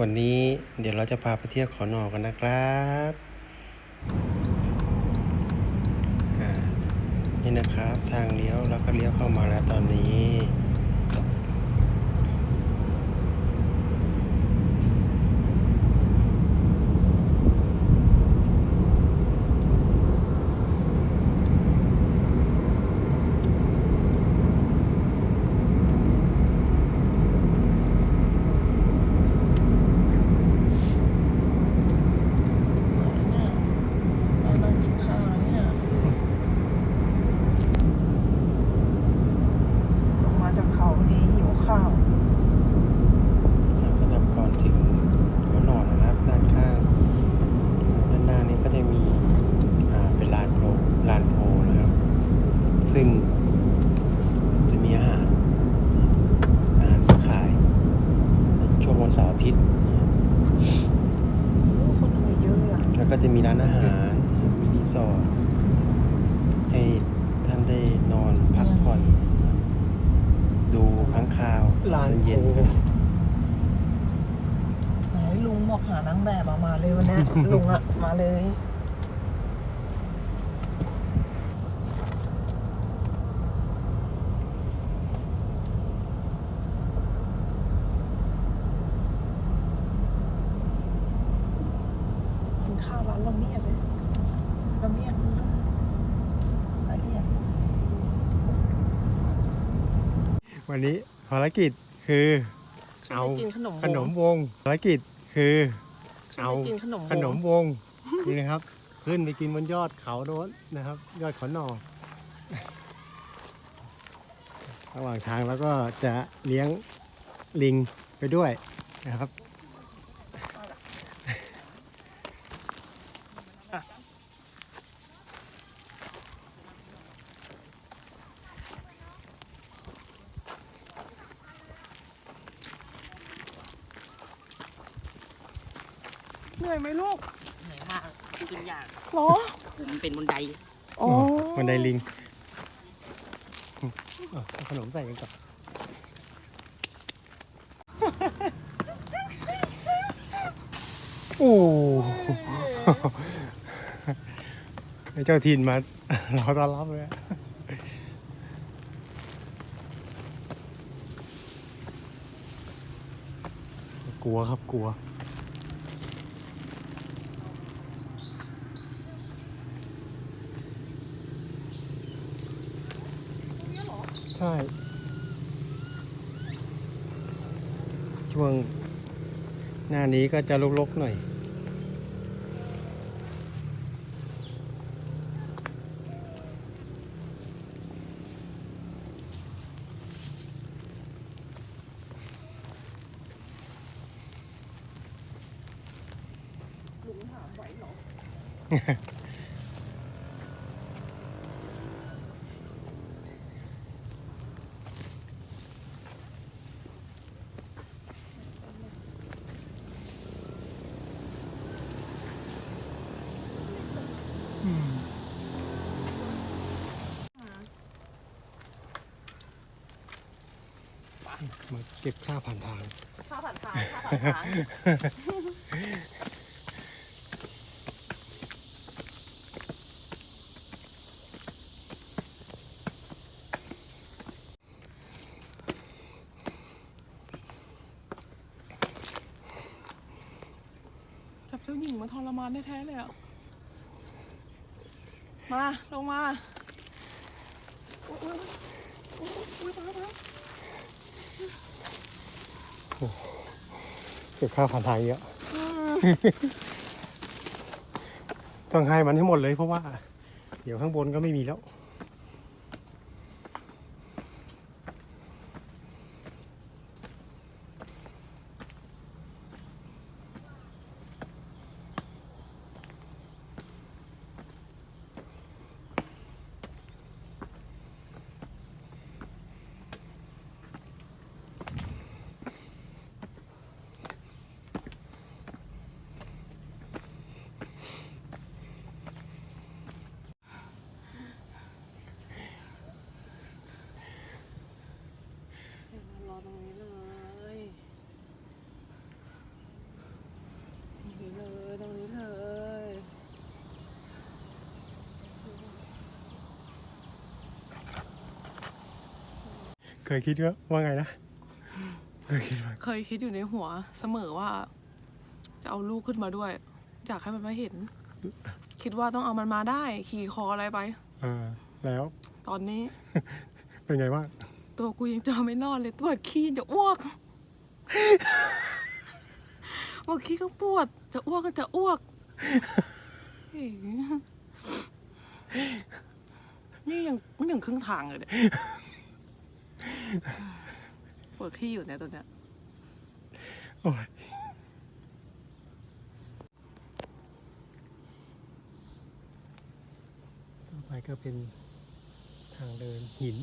วันนี้เดี๋ยวเราจะพาไปเที่ยวขอนอกันนะครับนี่นะครับทางเลี้ยวเราก็เลี้ยวเข้ามาแล้วตอนนี้ สวยเนี่ยเรานั่งกินข้าวแล้วเนี่ยลงมาจากเขาดีหิวข้าว สำหรับก่อนถึงหัวนอนนะครับ ด้านข้างด้านหน้านี้ก็จะมีอ่าเป็นลานโพลลานโพลนะครับ ซึ่งจะมีอาหารอาหารขายในช่วงวันเสาร์อาทิตย์นะครับ โอ้คนทำไมเยอะเลยอะ แล้วก็จะมีร้านอาหารมีรีสอร์ทให้ท่านได้นอนพักผ่อน ดูค้างคาว ลาน เย็น โพ ๆกัน ไหนลุงบอกหานางแบบอะมาเลยวันเนี้ย ลุง อะมาเลย กินข้าวร้านละเมียดเลยละเมียดละเอียดวันนี้ภารกิจคือเอาไปกินขนมวง ขนมวงภารกิจคือฉัน เอาไปกินขนมวงขนมวงนี่นะครับ ขึ้นไปกินบนยอดเขาโน้นนะครับ ยอดเขาหนอระหว่างทางแล้วก็จะเลี้ยงลิงไปด้วยนะครับ เหนื่อยไหมลูก เหนื่อยมากขึ้นยาก หรอ มัน เป็นบันไดอ๋อบันไดลิงเอาเอาขนมใส่กันก่อนโอ้ให้เจ้าถิ่นมารอต้อนรับเลยอะกลัวครับกลัว ใช่ ช่วงหน้านี้ก็จะลกๆหน่อยลุงถามไหวเหรอ มาเก็บค่าผ่านทาง ข้าวผัดทางข้าวผัดทางจับเจ้าหญิงมาทรมานแท้ๆเลยอะ มา ลงมา อุ๊ยอุ๊ยอุ๊ยอุ๊ยมามา เก็บค่าผ่านทางเยอะ ต้องให้มันให้หมดเลยเพราะว่า เดี๋ยวข้างบนก็ไม่มีแล้ว เคยคิดว่าว่าไงนะเคยคิดว่าเคยคิดอยู่ในหัวเสมอว่า จะเอาลูกขึ้นมาด้วยอยากให้มันมาเห็น คิดว่าต้องเอามันมาได้ ขี่คออะไรไป เออแล้วตอนนี้ เป็นไงบ้างตัวกูยังจะไม่นอนเลยปวดขี้จะอ้วกปวดขี้ก็ปวด จะอ้วกก็จะอ้วกเฮ้ยนี่ยังไม่ถึงครึ่งทางเลยเนี่ย ปวดขี้อยู่เนี่ยตอนเนี้ยโอ้ยต่อไปก็เป็นทางเดินหิน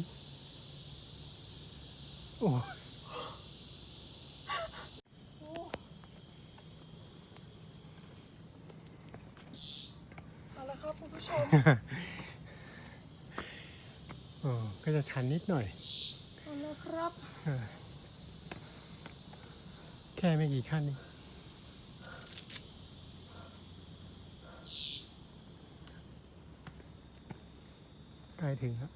โอ้ยเอาละครับคุณผู้ชมโอ้ก็จะชันนิดหน่อยเอาละครับ แค่ไม่กี่ขั้นนี่ใกล้ถึงแล้ว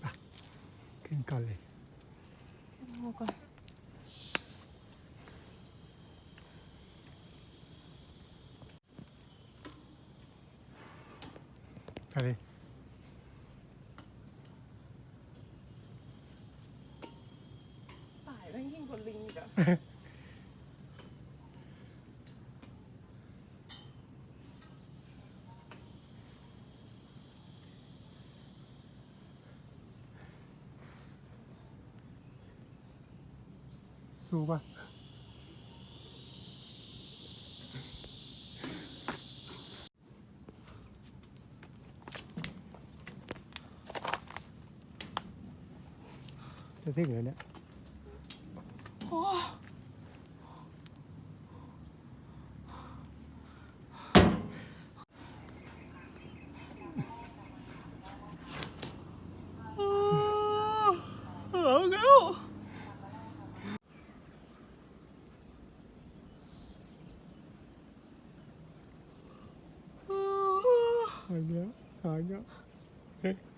ไปขึ้นก่อนเลยเอาก่อนไปเลย ตายแม่งยิ่งก ว่าลิงอีก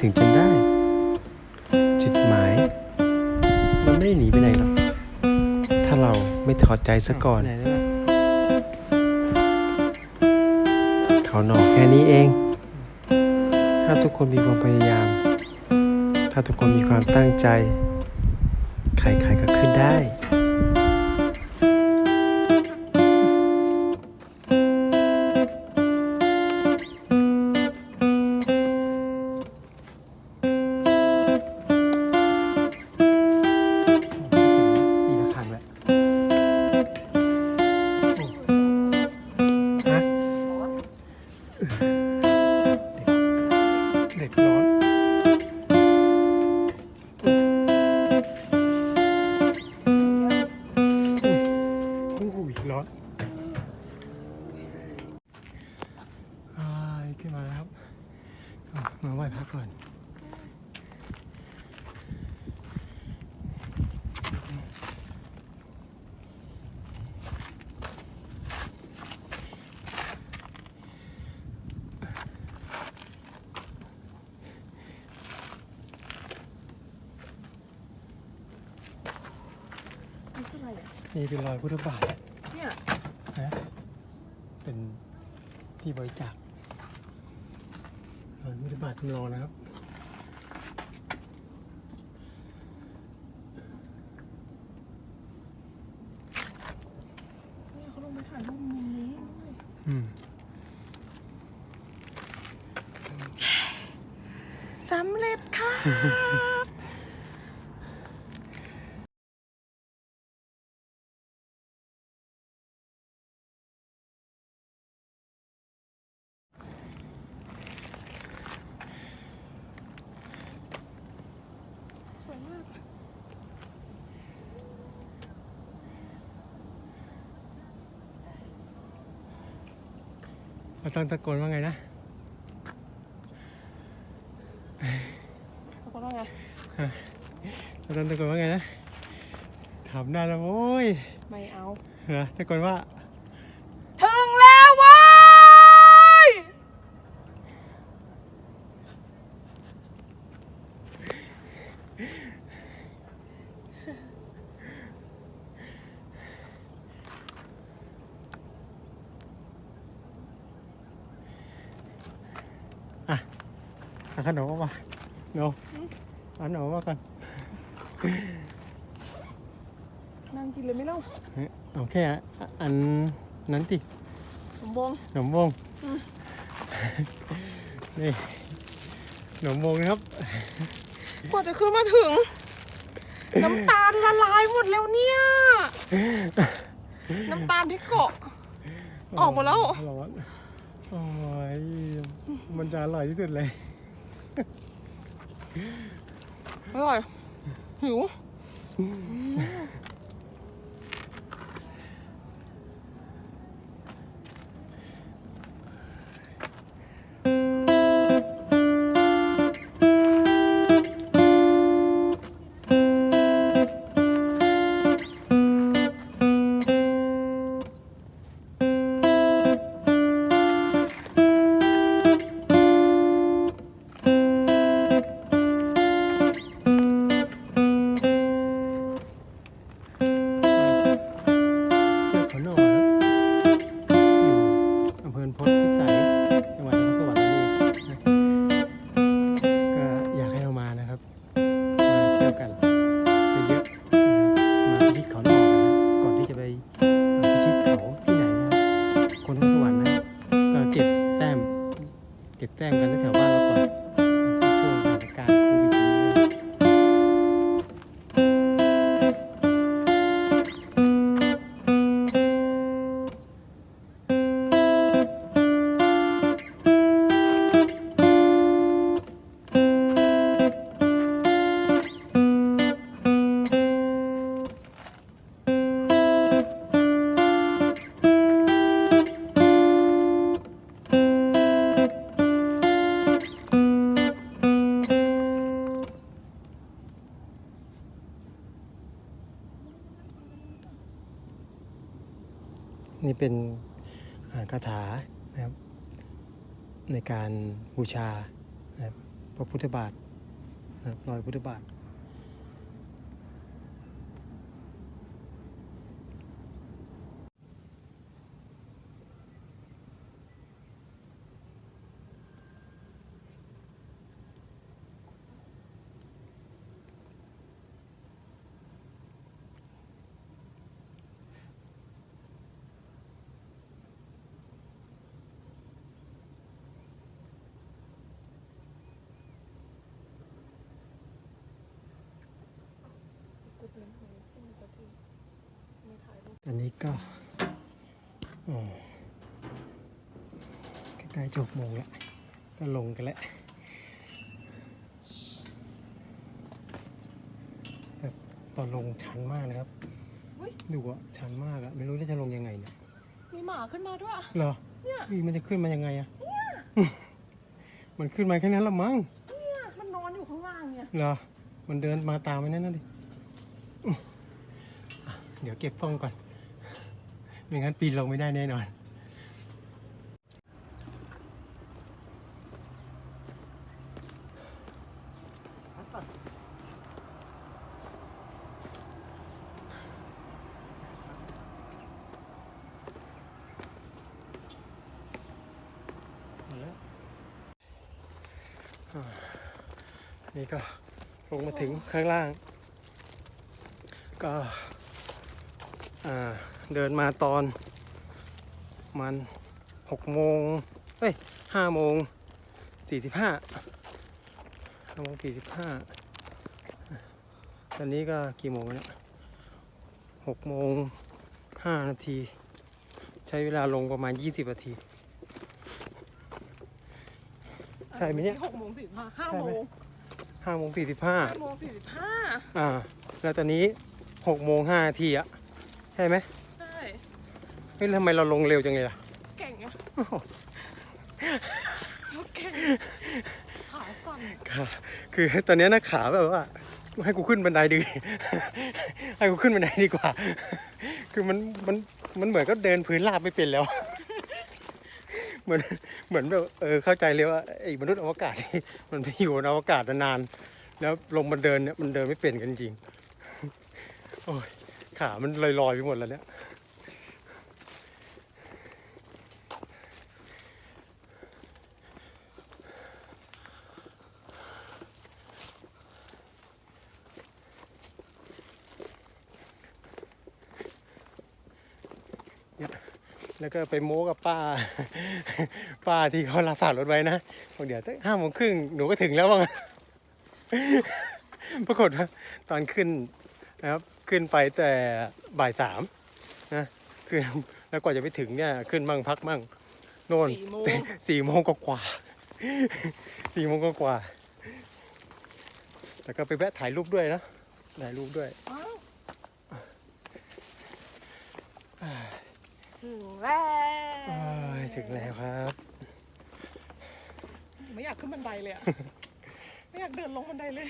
ถึงจนได้ จุดหมาย มันไม่ได้หนีไปไหนหรอก ถ้าเราไม่ถอดใจซะก่อน เขาหนอกแค่นี้เอง ถ้าทุกคนมีความพยายาม ถ้าทุกคนมีความตั้งใจ นี่เป็นรอยพุทธบาทเนี่ยนะเป็นที่บริจาครอยพุทธบาทจำลองนะครับเนี่ยเขาลงไปถ่ายรูปมุมนี้ด้วยอืมสำเร็จค่ะ เราต้องตะโกนว่าไงนะ ตะโกนว่าไงเราต้องตะโกนว่าไงนะถามได้แล้วโว้ย ไม่เอาเหรอตะโกนว่า ถึงแล้วเว้าย อะเอาขนมออกมาโนเอาขนมมาก่อน นั่งกิน เลยไหม่เล่าเฮ้ยเอาแค่อันนั้นติสมบงขนมวงนี่ขนมวงนะครับ กว่าจะขึ้นมาถึง น้ำตาลละลายหมดแล้วเนี่ย น้ำตาลที่เกาะ ออกหมดแล้วร้อนโอ้ยมันจะอร่อยที่สุดเลยอร่อยหิว ในการบูชาพระพุทธบาทรอยพุทธบาท อันนี้ก็อ๋อใกล้ๆจบโมงแล้วก็ลงกันแล้วแบบตอนลงชันมากนะครับอุ๊ย ดูอะชันมากอะไม่รู้ว่าจะลงยังไงเนี่ยมีหมาขึ้นมาด้วย เหรอเนี่ย นี่มันจะขึ้นมายังไงอะมันขึ้นมาแค่นั้นละมั้งเนี่ยมันนอนอยู่ข้างล่างเนี่ย เหรอมันเดินมาตามไปนั่นน่ะดิอื้ออะเดี๋ยวเก็บกล้องก่อน ไม่งั้นปีนลงไม่ได้แน่นอน นี่ก็ลงมาถึงข้างล่าง ก็อ่า เดินมาตอนมันหกโมงเอ้ยห้าโมงสี่สิบห้าห้าโมงสี่สิบห้าตอนนี้ก็กี่โมงแล้วเนี่ยหกโมงห้านาที ใช้เวลาลงประมาณยี่สิบนาที ใช่ไหมเนี่ยหกโมงสี่สิบห้าห้าใช่โมไหมงห้าโมงสี่สิบห้าห้าโมงสี่สิบห้าอ่า แล้วตอนนี้หกโมงห้านาทีอะใช่ไหมใช่เฮ้ยแล้วทำไมเราลงเร็วจังเลยล่ะ เก่งอะเขาเก่งขาสั่นขาคือตอนนี้นะขาแบบว่า ให้กูขึ้นบันไดดี ให้กูขึ้นบันไดดีกว่า คือมันมันมันเหมือนก็เดินพื้นราบไม่เป็นแล้ว เหมือนเหมือนแบบเออเข้าใจเลยว่าไอ้มนุษย์อวกาศนี่มันไปอยู่บนอวกาศนานๆแล้วลงมาเดินเนี่ยมันเดินไม่เป็นกันจริงโอ้ยขามันลอยๆไปหมดแล้วเนี่ย แล้วก็ไปโม้กับป้า ป้าที่เขารับฝากรถไว้นะบอกเดี๋ยวห้าโมงครึ่งหนูก็ถึงแล้วว่างั้นปรากฏว่าตอนขึ้นนะครับขึ้นไปแต่บ่ายสามนะคือแล้วกว่าจะไปถึงเนี่ยขึ้นมั่งพักมั่งโน่นสี่โมงสี่โมงกว่าๆสี่โมงกว่าๆแต่ก็ไปแวะถ่ายรูปด้วยนะถ่ายรูปด้วยอ้าว ถึงแล้วโอ้ยถึงแล้วครับ ไม่อยากขึ้นบันไดเลยอะ ไม่อยากเดินลงบันไดเลย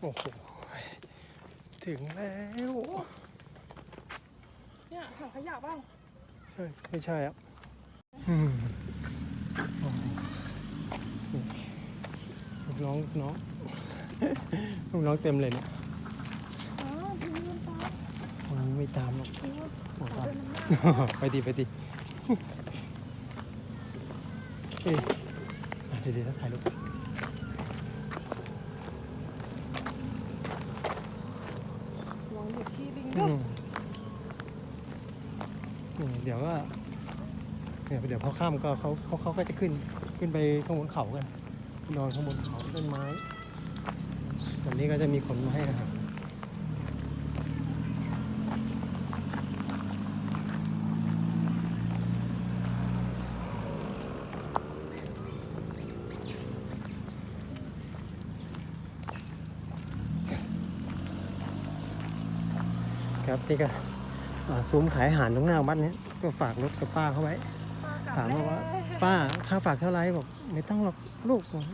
โอ้โหถึงแล้วเนี่ยถังขยะบ้างเฮ้ยไม่ใช่อะอืมโอ้โหลูก น้องลูกน้องลูกน้องเต็มเลยเนี่ยอ้าวพี่เงินตาวันนี้ไม่ตามหรอกพี่ว่าโอ้โหขอเดินนำหน้าไปดิไปดิเอ้ยอะเดี๋ยวเดี๋ยวถ่ายรูปลองหยุดที่ลิงอืด้วยมอืมเดี๋ยวก็เนี่ยเดี๋ยวพอข้ามก็เขาเขาเขาก็จะขึ้นขึ้นไปข้างบนเขากัน นอนข้างบนเขาต้นไม้วันนี้ก็จะมีคนมาให้อาหารครับนี่ก็อ่าซุ้มขายอาหารตรงหน้าวัดเนี้ก็ฝากรถกับป้าเขาไว้ ถามว่าว่า ป้าค่าฝากเท่าไหรบอกไม่ต้องหรอกลูกบอก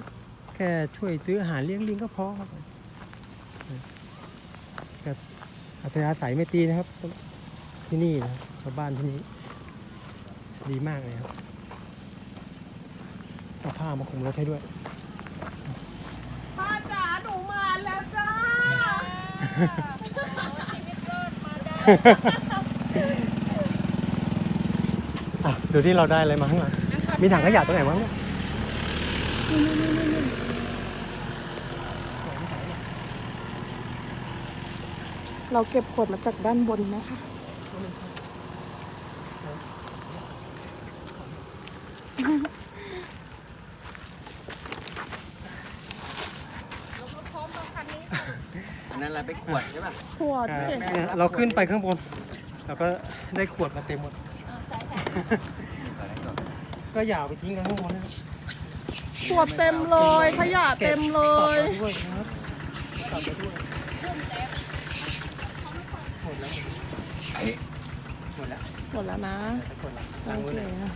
แค่ช่วยซื้ออาหารเลี้ยงลิงก็พอครับก็อัธยาศัยไม่ตรีนะครับ ที่นี่นะชาวบ้านที่นี่ดีมากเลยครับเอาผ้ามาคลุมรถให้ด้วยป้าจ๋าหนูมาแล้วจ้าอะเดี๋ยวที่เราได้อะไรมาข้างหลัง มีถังขยะตรงไหนบ้างเนี่ยเราเก็บขวดมาจากด้านบนนะคะ อันนั้นเรไปขวดใช่ป่ะขวดเก่งเนี่ยเราขึ้นไปข้างบนแล้วก็ได้ขวดมาเต็มหมด ก็อย่าเอาไปทิ้งกันข้างบนนะครับขวดเต็มเลยขยะเต็มเลยก็บมาด้วยนะครับกลับมาด้วยโอ้มดแล้วหมดแล้วหมดแล้วนะไปกดละโอล้างมือเคหน่อยนะ